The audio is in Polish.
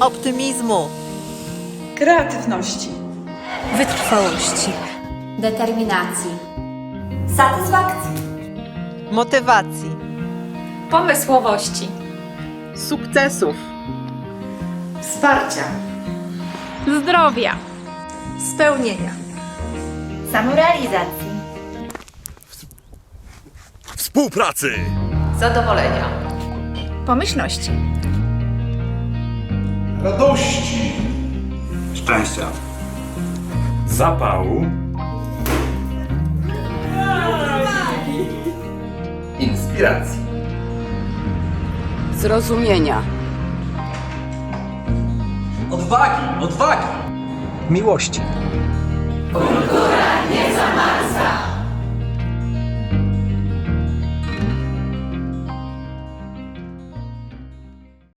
optymizmu, kreatywności, wytrwałości, determinacji, satysfakcji, motywacji, pomysłowości, sukcesów, wsparcia, zdrowia, spełnienia, samorealizacji, Współpracy! zadowolenia, pomyślności, radości, szczęścia, zapału, inspiracji, zrozumienia, odwagi, odwagi. miłości. nie za Marsa.